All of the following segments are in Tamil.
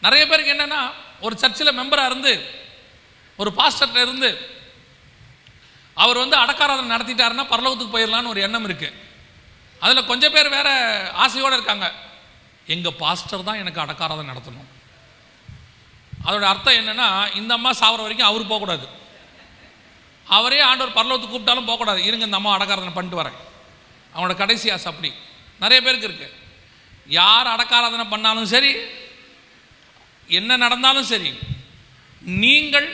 நிறைய பேருக்கு என்னன்னா ஒரு சர்ச்சில் மெம்பராக இருந்து ஒரு பாஸ்டர்ல இருந்து அவர் வந்து அடக்காராதனை நடத்திட்டாருன்னா பரலோகத்துக்கு போயிடலான்னு ஒரு எண்ணம் இருக்கு. அதில் கொஞ்சம் பேர் வேற ஆசையோடு இருக்காங்க. எங்கள் பாஸ்டர் தான் எனக்கு அடக்காராதனை நடத்தணும். அதோட அர்த்தம் என்னன்னா இந்த அம்மா சாவர வரைக்கும் அவர் போகக்கூடாது. அவரே ஆண்டவர் பரலோகத்துக்கு கூப்பிட்டாலும் போகக்கூடாது. இருங்க இந்த அம்மா அடக்காராதனை பண்ணிட்டு வரேன். அவனோட கடைசி ஆசை அப்படி. நிறைய பேருக்கு இருக்கு. யார் அடக்காராதனை பண்ணாலும் சரி என்ன நடந்தாலும் சரி நீங்கள்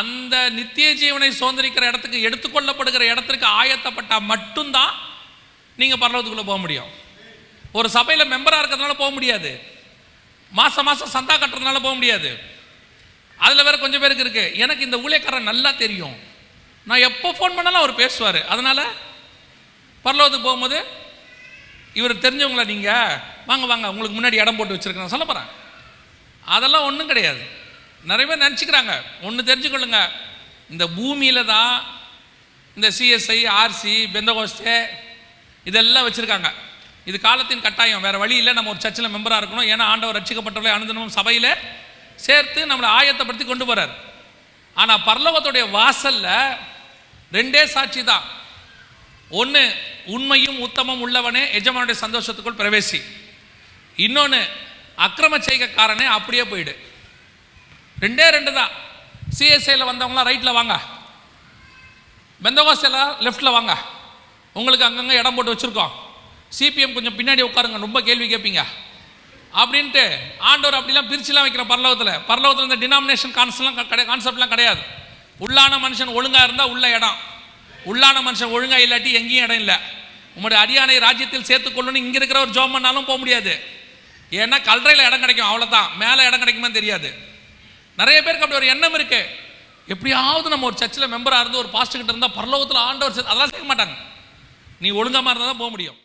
அந்த நித்திய ஜீவனை சுதந்திரிக்கிற இடத்துக்கு எடுத்துக்கொள்ளப்படுகிற இடத்திற்கு ஆயத்தப்பட்டால் மட்டும்தான் நீங்கள் பரலோகத்துக்குள்ளே போக முடியும். ஒரு சபையில் மெம்பராக இருக்கிறதுனால போக முடியாது. மாதம் மாதம் சந்தா கட்டுறதுனால போக முடியாது. அதில் வேற கொஞ்சம் பேருக்கு இருக்குது எனக்கு இந்த ஊழியக்காரன் நல்லா தெரியும். நான் எப்போ ஃபோன் பண்ணாலும் அவர் பேசுவார். அதனால் பரலோகத்துக்கு போகும்போது இவர் தெரிஞ்சவங்களா நீங்கள் வாங்க வாங்க உங்களுக்கு முன்னாடி இடம் போட்டு வச்சுருக்கேன் சொல்ல போகிறேன் அதெல்லாம் ஒன்றும் கிடையாது. நிறைய பேர் நினச்சிக்கிறாங்க. ஒன்று தெரிஞ்சுக்கொள்ளுங்க. இந்த பூமியில் தான் இந்த சிஎஸ்ஐ ஆர்சி பெந்தகோஸ்டே இதெல்லாம் வச்சுருக்காங்க. இது காலத்தின் கட்டாயம். வேறு வழி இல்லை. நம்ம ஒரு சர்ச்சில் மெம்பராக இருக்கணும். ஏன்னா ஆண்டவர் ரட்சிக்கப்பட்டவர்களே அனுதினமும் சபையில் சேர்த்து நம்மளை ஆயத்தப்படுத்தி கொண்டு போகிறார் ஆனால் பரலோகத்துடைய வாசலில் ரெண்டே சாட்சி தான். ஒன்று உண்மையும் உத்தமம் உள்ளவனே எஜமானுடைய சந்தோஷத்துக்குள் பிரவேசி. இன்னொன்று அக்கிரம செய்கைக்காரனே அப்படியே போயிடு. ரெண்டே ரெண்டு தான். சிஎஸ்ஐயில் வந்தவங்களாம் ரைட்டில் வாங்க. பெந்தகோஸ்டில் லெஃப்டில் வாங்க. உங்களுக்கு அங்கங்கே இடம் போட்டு வச்சுருக்கோம். சிபிஎம் கொஞ்சம் பின்னாடி உட்காருங்க ரொம்ப கேள்வி கேட்பீங்க. அப்படின்ட்டு ஆண்டவர் அப்படிலாம் பிரிச்சுலாம் வைக்கிற பரலோகத்தில். பரலோகத்தில் இந்த டினாமினேஷன் கான்செப்ட்லாம் கிடையாது கான்செப்ட்லாம் கிடையாது. உள்ளான மனுஷன் ஒழுங்காக இருந்தால் உள்ள இடம். உள்ளான மனுஷன் ஒழுங்காக இல்லாட்டி எங்கேயும் இடம் இல்லை. உங்களுடைய அரியானை ராஜ்யத்தில் சேர்த்துக்கொள்ளணும் இங்கே இருக்கிற ஒரு ஜோம் பண்ணாலும் போக முடியாது. ஏன்னா கல்றையில் இடம் கிடைக்கும் அவ்வளோதான் மேலே இடம் கிடைக்குமா தெரியாது. நிறைய பேருக்கு அப்படி ஒரு எண்ணம் இருக்கு. எப்படியாவது நம்ம ஒரு சர்ச்சில் மெம்பராக இருந்து ஒரு பாஸ்டர் கிட்ட இருந்தால் பரலோகத்தில் ஆண்டவர் அதெல்லாம் செய்ய மாட்டாங்க. நீ ஒழுங்காம இருந்தால் தான் போக முடியும்.